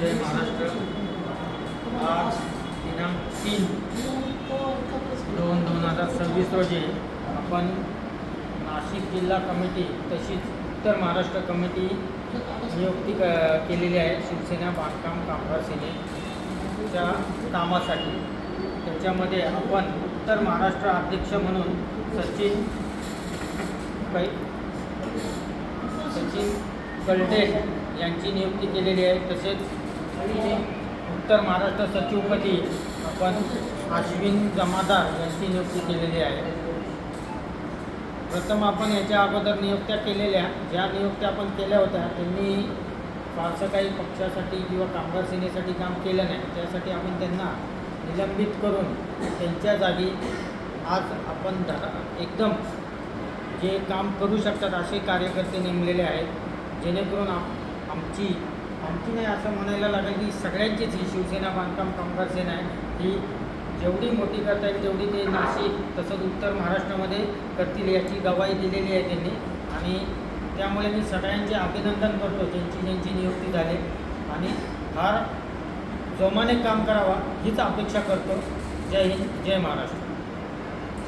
जय महाराष्ट्र. आज दिनांक तीन दोन दोन हजार सव्वीस रोजी आपण नाशिक जिल्हा कमिटी तशीच उत्तर महाराष्ट्र कमिटी नियुक्ती क केलेली आहे. शिवसेना बांधकाम कामगार सेनेच्या कामासाठी. त्याच्यामध्ये आपण उत्तर महाराष्ट्र अध्यक्ष म्हणून सचिन कै सचिन कलटे यांची नियुक्ती केलेली आहे. तसेच उत्तर महाराष्ट्र सचिवपदी आपण अश्विन जमादार यांची नियुक्ती केलेली आहे. प्रथम आपण याच्या अगोदर नियुक्त्या केलेल्या ज्या नियुक्त्या आपण केल्या होत्या त्यांनी फारसं काही पक्षासाठी किंवा कामगार सेनेसाठी काम केलं नाही. त्यासाठी आपण त्यांना निलंबित करून त्यांच्या जागी आज आपण धरा एकदम जे काम करू शकतात असे कार्यकर्ते नेमलेले आहेत जेणेकरून आम आमची आमची नाही असं म्हणायला लागेल की सगळ्यांचीच ही शिवसेना बांधकाम कामगार सेना आहे. ही जेवढी मोठी करता येईल तेवढी ते नाशिक तसंच उत्तर महाराष्ट्रामध्ये करतील याची गवाही दिलेली आहे त्यांनी. आणि त्यामुळे मी सगळ्यांचे अभिनंदन करतो ज्यांची ज्यांची नियुक्ती झाली. आणि फार जोमाने काम करावा हीच अपेक्षा करतो. जय हिंद जय महाराष्ट्र.